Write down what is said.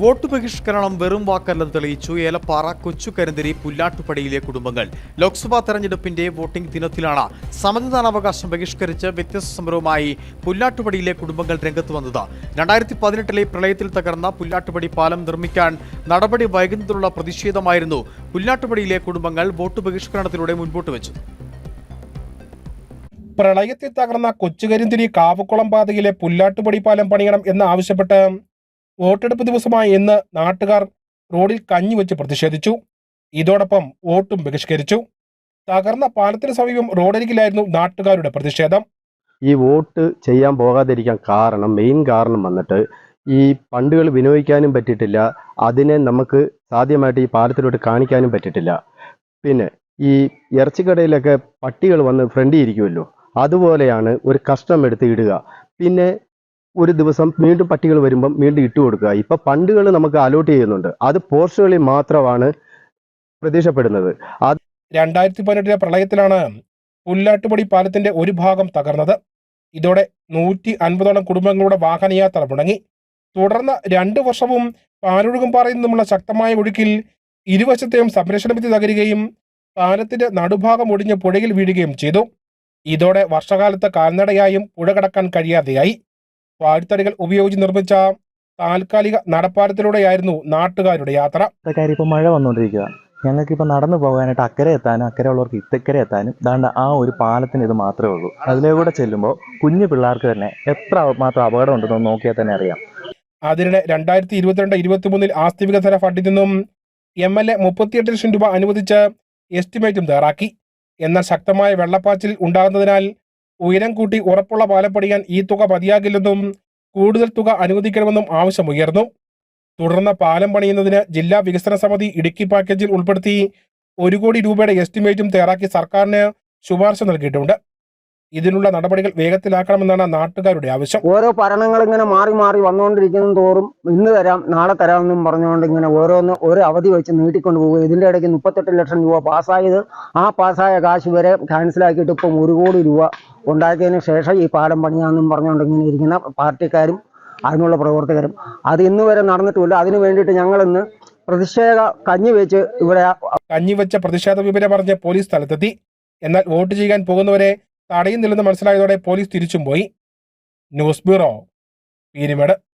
Vote ബഹിഷ്കരണം വെറും വാക്കല്ലെന്ന് തെളിയിച്ചു ഏലപ്പാറ കൊച്ചുകരിന്തിരി പുല്ലാട്ടുപടിയിലെ കുടുംബങ്ങൾ. ലോക്സഭാ തെരഞ്ഞെടുപ്പിന്റെ വോട്ടിംഗ് ദിനത്തിലാണ് സമ്മതിദാനാവകാശം ബഹിഷ്കരിച്ച് വ്യത്യസ്ത സമരവുമായി പുല്ലാട്ടുപടിയിലെ കുടുംബങ്ങൾ രംഗത്ത് വന്നത്. രണ്ടായിരത്തി പതിനെട്ടിലെ പ്രളയത്തിൽ തകർന്ന പുല്ലാട്ടുപടി പാലം നിർമ്മിക്കാൻ നടപടി വൈകുന്നതിലുള്ള പ്രതിഷേധമായിരുന്നു പുല്ലാട്ടുപടിയിലെ കുടുംബങ്ങൾ വോട്ട് ബഹിഷ്കരണത്തിലൂടെ മുൻപോട്ട് വെച്ചു പ്രളയത്തിൽ തകർന്ന കൊച്ചുകരിന്തിരി കാവുക്കുളം പാതയിലെ പുല്ലാട്ടുപടി പാലം പണിയണം എന്ന് ആവശ്യപ്പെട്ട് വോട്ടെടുപ്പ് ദിവസമായ ഇന്ന് നാട്ടുകാർ റോഡിൽ കഞ്ഞിവെച്ച് പ്രതിഷേധിച്ചു. ഇതോടൊപ്പം വോട്ടും ബഹിഷ്കരിച്ചു. തകർന്ന പാലത്തിന് സമീപം റോഡരികിലായിരുന്നു നാട്ടുകാരുടെ പ്രതിഷേധം. ഈ വോട്ട് ചെയ്യാൻ പോകാതിരിക്കാൻ കാരണം മെയിൻ കാരണം വന്നിട്ട് ഈ പണ്ടുകൾ വിനിയോഗിക്കാനും പറ്റിയിട്ടില്ല. അതിനെ നമുക്ക് സാധ്യമായിട്ട് ഈ പാലത്തിലോട്ട് കാണിക്കാനും പറ്റിയിട്ടില്ല. പിന്നെ ഈ ഇറച്ചിക്കടയിലൊക്കെ പട്ടികൾ വന്ന് ഫ്രണ്ടിൽ ഇരിക്കുമല്ലോ അതുപോലെയാണ് ഒരു കഷ്ടം എടുത്ത് ഇടുക. പിന്നെ ഒരു ദിവസം വീണ്ടും പട്ടികൾ വരുമ്പം വീണ്ടും ഇട്ട് കൊടുക്കുക. ഇപ്പൊ ഫണ്ടുകൾ നമുക്ക് അലോട്ട് ചെയ്യുന്നുണ്ട്. അത് പോർച്ചുകളിൽ മാത്രമാണ് പ്രതീക്ഷപ്പെടുന്നത്. അത് രണ്ടായിരത്തി പതിനെട്ടിലെ പ്രളയത്തിലാണ് പുല്ലാട്ടുപടി പാലത്തിന്റെ ഒരു ഭാഗം തകർന്നത്. ഇതോടെ നൂറ്റി അൻപതോളം കുടുംബങ്ങളുടെ വാഹനയാത്ര മുടങ്ങി. തുടർന്ന് രണ്ടു വർഷവും പാലൊഴുകും പാറയിൽ നിന്നുമുള്ള ശക്തമായ ഒഴുക്കിൽ ഇരുവശത്തെയും സംരക്ഷണ ഭിത്തി തകരുകയും പാലത്തിന്റെ നടുഭാഗം ഒടിഞ്ഞ് പുഴയിൽ വീഴുകയും ചെയ്തു. ഇതോടെ വർഷകാലത്ത് കാൽനടയായും പുഴ കടക്കാൻ കഴിയാതെയായി. വാഴ്ത്തടികൾ ഉപയോഗിച്ച് നിർമ്മിച്ച താൽക്കാലിക നടപ്പാലത്തിലൂടെയായിരുന്നു നാട്ടുകാരുടെ യാത്ര. ഇപ്പൊ കാര്യം ഇപ്പോൾ മഴ വന്നുകൊണ്ടിരിക്കുക ഞങ്ങൾക്കിപ്പോൾ നടന്നു പോകാനായിട്ട് അക്കരെ എത്താനും അക്കരെ ഉള്ളവർക്ക് ഇത്തക്കരെ എത്താനും ദാണ്ട ആ ഒരു പാലത്തിന് ഇത് മാത്രമേ ഉള്ളൂ. അതിലൂടെ ചെല്ലുമ്പോൾ കുഞ്ഞു പിള്ളേർക്ക് തന്നെ എത്ര മാത്രം അപകടം ഉണ്ടെന്ന് നോക്കിയാൽ തന്നെ അറിയാം. അതിനിടെ രണ്ടായിരത്തി ഇരുപത്തിരണ്ട് ഇരുപത്തിമൂന്നിൽ ആസ്തി വികസന ഫണ്ടിൽ നിന്നും എം എൽ എ മുപ്പത്തിയെട്ട് ലക്ഷം രൂപ അനുവദിച്ച് എസ്റ്റിമേറ്റും തയ്യാറാക്കി. എന്നാൽ ശക്തമായ വെള്ളപ്പാച്ചിൽ ഉണ്ടാകുന്നതിനാൽ ഉയരം കൂട്ടി ഉറപ്പുള്ള പാലം പണിയാൻ ഈ തുക മതിയാകില്ലെന്നും കൂടുതൽ തുക അനുവദിക്കണമെന്നും ആവശ്യമുയർന്നു. തുടർന്ന് പാലം പണിയുന്നതിന് ജില്ലാ വികസന സമിതി ഇടുക്കി പാക്കേജിൽ ഉൾപ്പെടുത്തി ഒരു കോടി രൂപയുടെ എസ്റ്റിമേറ്റും തയ്യാറാക്കി സർക്കാരിന് ശുപാർശ നൽകിയിട്ടുണ്ട്. ഇതിനുള്ള നടപടികൾ വേഗത്തിലാക്കണമെന്നാണ് നാട്ടുകാരുടെ ആവശ്യം. ഓരോ ഭരണങ്ങൾ ഇങ്ങനെ മാറി മാറി വന്നുകൊണ്ടിരിക്കുന്ന തോറും ഇന്ന് തരാം നാളെ തരാമെന്നും പറഞ്ഞുകൊണ്ട് ഇങ്ങനെ ഓരോന്ന് ഒരു അവധി വെച്ച് നീട്ടിക്കൊണ്ട് പോകുക ഇതിന്റെ ഇടയ്ക്ക് മുപ്പത്തെട്ട് ലക്ഷം രൂപ പാസ്സായത് ആ പാസ്സായ കാശ് വരെ ക്യാൻസലാക്കിയിട്ട് ഇപ്പം ഒരു കോടി രൂപ ഉണ്ടാക്കിയതിന് ശേഷം ഈ പാലം പണിയാമെന്നും പറഞ്ഞുകൊണ്ട് ഇങ്ങനെ ഇരിക്കുന്ന പാർട്ടിക്കാരും അതിനുള്ള പ്രവർത്തകരും. അത് ഇന്ന് വരെ നടന്നിട്ടുമില്ല. അതിനു വേണ്ടിയിട്ട് ഞങ്ങളിന്ന് പ്രതിഷേധ കഞ്ഞി വെച്ച് ഇവിടെ കഞ്ഞി വെച്ച പ്രതിഷേധ വിവരം പറഞ്ഞ് പോലീസ് സ്ഥലത്തെത്തി. എന്നാൽ വോട്ട് ചെയ്യാൻ പോകുന്നവരെ തടയുന്നില്ലെന്ന് മനസ്സിലായതോടെ പോലീസ് തിരിച്ചും പോയി. News bureau Peermade.